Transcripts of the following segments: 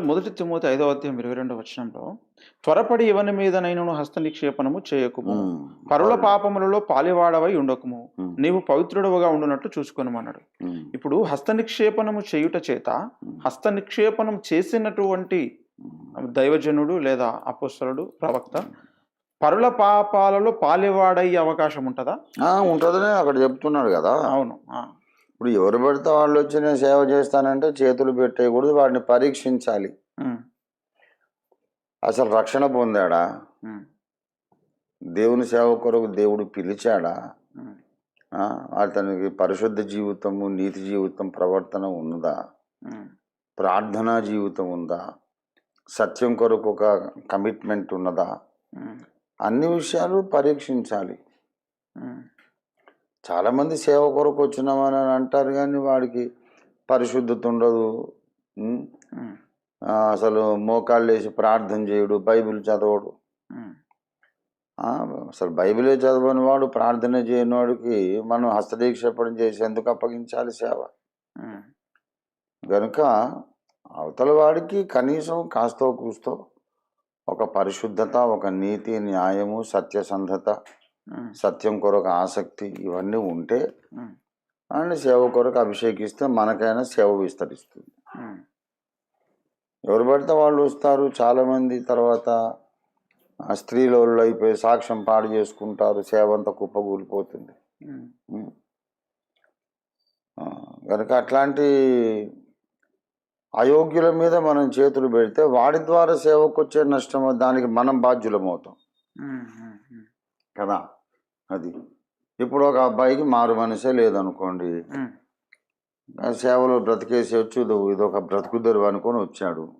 మొదటి తిమోతి ఐదవ అధ్యాయం ఇరవై రెండవ వచనంలో త్వరపడి ఇవని మీద హస్త నిక్షేపణము చేయకుము. పరుల పాపములలో పాలివాడవై ఉండకుము. నీవు పవిత్రుడవుగా ఉండునట్లు చూసుకొనమన్నాడు. ఇప్పుడు హస్త నిక్షేపణము చేయుట చేత హస్త నిక్షేపణం చేసినటువంటి దైవజనుడు లేదా అపోస్తలుడు ప్రవక్త పరుల పాపాలలో పాలివాడయ్యే అవకాశం ఉంటుందా? ఉంటుందని అక్కడ చెప్తున్నాడు కదా. అవును. ఇప్పుడు ఎవరు పడితే వాళ్ళు వచ్చి నేను సేవ చేస్తానంటే చేతులు పెట్టేయకూడదు వాడిని పరీక్షించాలి. అసలు రక్షణ పొందాడా? దేవుని సేవ కొరకు దేవుడు పిలిచాడా? అతనికి పరిశుద్ధ జీవితము నీతి జీవితం ప్రవర్తన ఉన్నదా? ప్రార్థనా జీవితం ఉందా? సత్యం కొరకు ఒక కమిట్మెంట్ ఉన్నదా? అన్ని విషయాలు పరీక్షించాలి. చాలామంది సేవ కొరకు వచ్చినామని అని అంటారు కానీ వాడికి పరిశుద్ధత ఉండదు. అసలు మోకాళ్ళు వేసి ప్రార్థన చేయడు బైబిల్ చదవడు. అసలు బైబిలే చదవని వాడు ప్రార్థన చేయని వాడికి మనం హస్తదీక్షపడం చేసి ఎందుకు అప్పగించాలి సేవ? కనుక అవతల వాడికి కనీసం కాస్తో కూస్తో ఒక పరిశుద్ధత ఒక నీతి న్యాయము సత్యసంధత సత్యం కొరకు ఆసక్తి ఇవన్నీ ఉంటే అండ్ సేవ కొరకు అభిషేకిస్తే మనకైనా సేవ విస్తరిస్తుంది. ఎవరు పడితే వాళ్ళు వస్తారు. చాలామంది తర్వాత స్త్రీల వాళ్ళు అయిపోయి సాక్ష్యం పాడు చేసుకుంటారు. సేవ అంతా కుప్పగూలిపోతుంది కనుక అట్లాంటి అయోగ్యుల మీద మనం చేతులు పెడితే వాడి ద్వారా సేవకు వచ్చే నష్టం దానికి మనం బాధ్యులమవుతాం. కదా? అది. ఇప్పుడు ఒక అబ్బాయికి మారు మనసే లేదనుకోండి. సేవలో బ్రతికేసి వచ్చి ఇది ఇదొక బ్రతుకుదరు అనుకొని వచ్చాడు.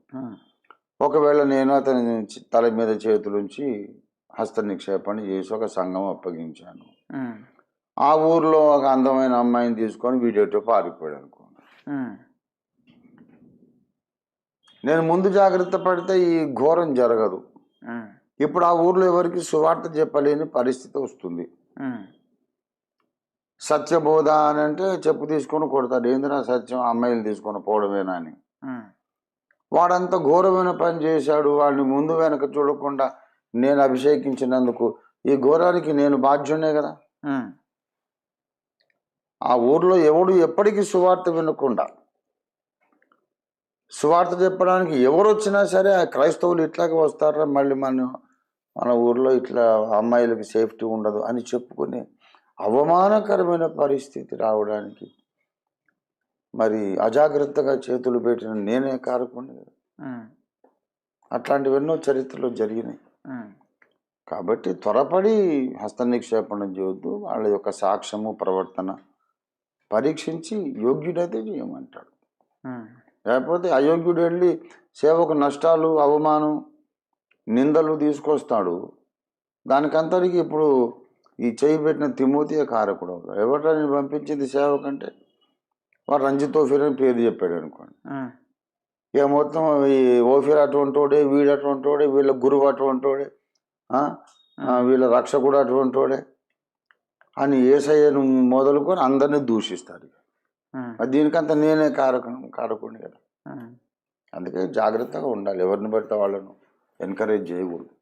ఒకవేళ నేను అతని తల మీద చేతులుంచి హస్త నిక్షేపణ చేసి ఒక సంఘం అప్పగించాను. ఆ ఊర్లో ఒక అందమైన అమ్మాయిని తీసుకొని వీడియోతో పారిపోయాడు అనుకోండి. నేను ముందు జాగ్రత్త పడితే ఈ ఘోరం జరగదు. ఇప్పుడు ఆ ఊర్లో ఎవరికి సువార్త చెప్పలేని పరిస్థితి వస్తుంది. సత్యబోధ అని అంటే చెప్పు తీసుకొని కొడతాడు. ఏందిరా సత్యం? అమ్మాయిలు తీసుకొని పోవడమేనా అని. వాడంత ఘోరమైన పని చేశాడు. వాడిని ముందు వెనక చూడకుండా నేను అభిషేకించినందుకు ఈ ఘోరానికి నేను బాధ్యునే కదా. ఆ ఊర్లో ఎవడు ఎప్పటికీ సువార్త వినకుండా సువార్త చెప్పడానికి ఎవరు వచ్చినా సరే ఆ క్రైస్తవులు ఇట్లాగే వస్తారా? మళ్ళీ మన మన ఊర్లో ఇట్లా అమ్మాయిలకి సేఫ్టీ ఉండదు అని చెప్పుకునే అవమానకరమైన పరిస్థితి రావడానికి మరి అజాగ్రత్తగా చేతులు పెట్టిన నేనే కారకుండా ఉమ్, అట్లాంటివి ఎన్నో చరిత్రలో జరిగినాయి. కాబట్టి త్వరపడి హస్త నిక్షేపణ చేయొద్దు. వాళ్ళ యొక్క సాక్ష్యము ప్రవర్తన పరీక్షించి యోగ్యుడైతే చేయమంటాడు. లేకపోతే అయోగ్యుడు వెళ్ళి సేవకు నష్టాలు అవమానం నిందలు తీసుకొస్తాడు. దానికంతటికి ఇప్పుడు ఈ చేయి పెట్టిన తిమోతియే కారకుడు అవుతాడు. ఎవరిని పంపించింది సేవకంటే? వాడు రంజిత్ ఓఫీర్ అని పేరు చెప్పాడు అనుకోండి. ఇక మొత్తం ఈ ఓఫీర్ అటువంటి వాడే వీడు అటువంటి వాడే వీళ్ళ గురువు అటువంటి వాడే వీళ్ళ రక్షకుడు అటువంటి వాడే అని ఏసయ్యను మొదలుకొని అందరినీ దూషిస్తారు దీనికంతా నేనే కారకం కారకుడిని కదా. అందుకే జాగ్రత్తగా ఉండాలి. ఎవరిని పడితే వాళ్ళను ఎంకరేజ్ చేయకూడదు.